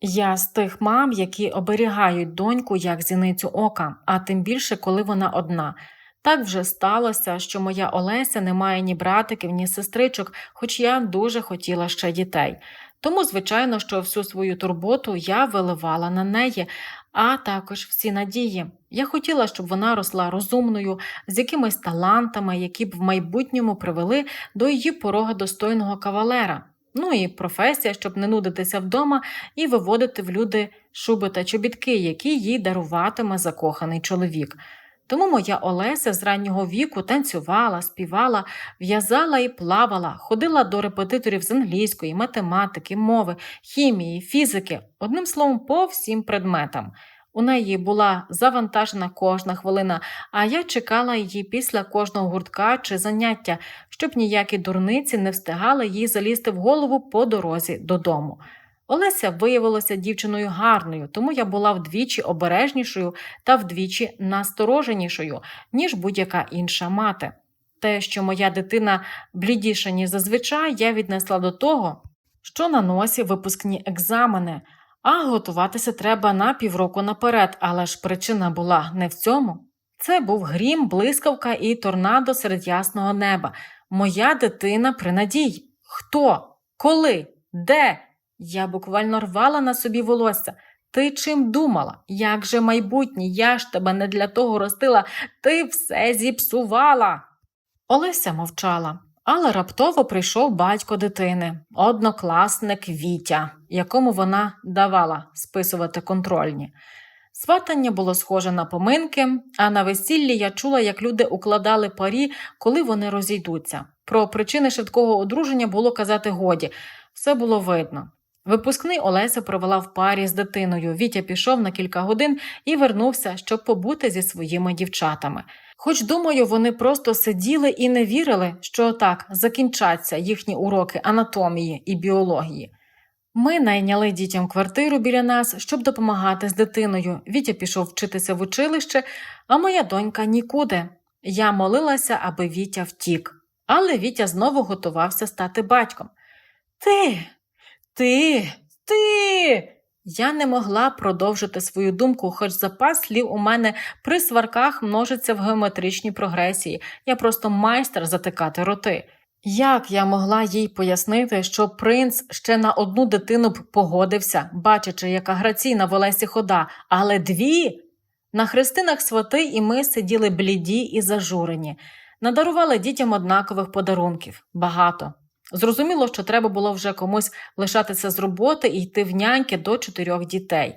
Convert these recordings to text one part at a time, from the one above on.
Я з тих мам, які оберігають доньку як зіницю ока, а тим більше, коли вона одна. Так вже сталося, що моя Олеся не має ні братиків, ні сестричок, хоч я дуже хотіла ще дітей. Тому, звичайно, що всю свою турботу я виливала на неї, а також всі надії. Я хотіла, щоб вона росла розумною, з якимись талантами, які б в майбутньому привели до її порога достойного кавалера. Ну і професія, щоб не нудитися вдома і виводити в люди шуби та чобітки, які їй даруватиме закоханий чоловік. Тому моя Олеся з раннього віку танцювала, співала, в'язала і плавала, ходила до репетиторів з англійської, математики, мови, хімії, фізики, одним словом, по всім предметам. У неї була завантажена кожна хвилина, а я чекала її після кожного гуртка чи заняття, щоб ніякі дурниці не встигали їй залізти в голову по дорозі додому. Олеся виявилася дівчиною гарною, тому я була вдвічі обережнішою та вдвічі настороженішою, ніж будь-яка інша мати. Те, що моя дитина блідіша, ніж зазвичай, я віднесла до того, що на носі випускні екзамени, а готуватися треба на півроку наперед, але ж причина була не в цьому. Це був грім, блискавка і торнадо серед ясного неба. Моя дитина при надії. Хто? Коли? Де? Я буквально рвала на собі волосся. Ти чим думала? Як же майбутнє? Я ж тебе не для того ростила, ти все зіпсувала. Олеся мовчала, але раптово прийшов батько дитини, однокласник Вітя, якому вона давала списувати контрольні. Сватання було схоже на поминки, а на весіллі я чула, як люди укладали парі, коли вони розійдуться. Про причини швидкого одруження було казати годі, все було видно. Випускний Олеся провела в парі з дитиною. Вітя пішов на кілька годин і вернувся, щоб побути зі своїми дівчатами. Хоч, думаю, вони просто сиділи і не вірили, що так закінчаться їхні уроки анатомії і біології. Ми найняли дітям квартиру біля нас, щоб допомагати з дитиною. Вітя пішов вчитися в училище, а моя донька нікуди. Я молилася, аби Вітя втік. Але Вітя знову готувався стати батьком. Ти, ти, ти. Я не могла продовжити свою думку, хоч запас слів у мене при сварках множиться в геометричній прогресії. Я просто майстер затикати роти. Як я могла їй пояснити, що принц ще на одну дитину б погодився, бачачи, яка граційна в Олесі хода, але дві? На хрестинах свати і ми сиділи бліді і зажурені, надарували дітям однакових подарунків багато. Зрозуміло, що треба було вже комусь лишатися з роботи і йти в няньки до чотирьох дітей.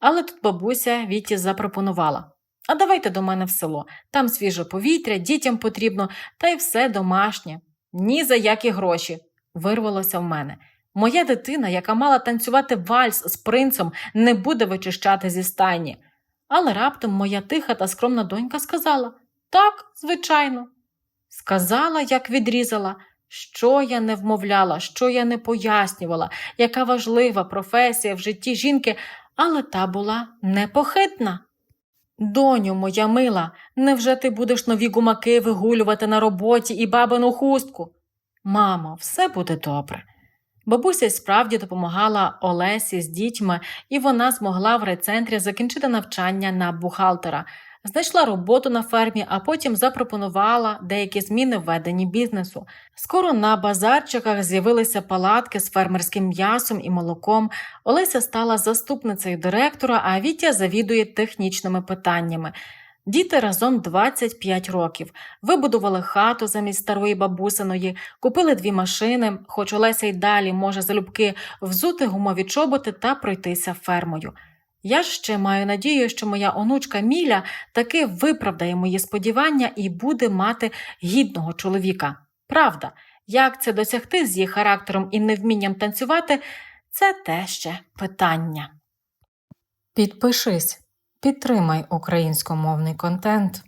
Але тут бабуся Віті запропонувала: А давайте до мене в село, там свіже повітря, дітям потрібно, та й все домашнє. Ні за які гроші, вирвалося в мене. Моя дитина, яка мала танцювати вальс з принцем, не буде вичищати зі стайні. Але раптом моя тиха та скромна донька сказала так, звичайно. Сказала, як відрізала, що я не вмовляла, що я не пояснювала, яка важлива професія в житті жінки, але та була непохитна. Доню, моя мила, невже ти будеш нові гумаки вигулювати на роботі і бабину хустку? Мамо, все буде добре. Бабуся справді допомагала Олесі з дітьми, і вона змогла в райцентрі закінчити навчання на бухгалтера, знайшла роботу на фермі, а потім запропонувала деякі зміни в веденні бізнесу. Скоро на базарчиках з'явилися палатки з фермерським м'ясом і молоком. Олеся стала заступницею директора, а Вітя завідує технічними питаннями. Діти разом 25 років, вибудували хату замість старої бабусиної, купили дві машини, хоч Олеся й далі може залюбки взути гумові чоботи та пройтися фермою. Я ще маю надію, що моя онучка Міля таки виправдає мої сподівання і буде мати гідного чоловіка. Правда, як це досягти з її характером і невмінням танцювати, це те ще питання. Підпишись, підтримай українськомовний контент.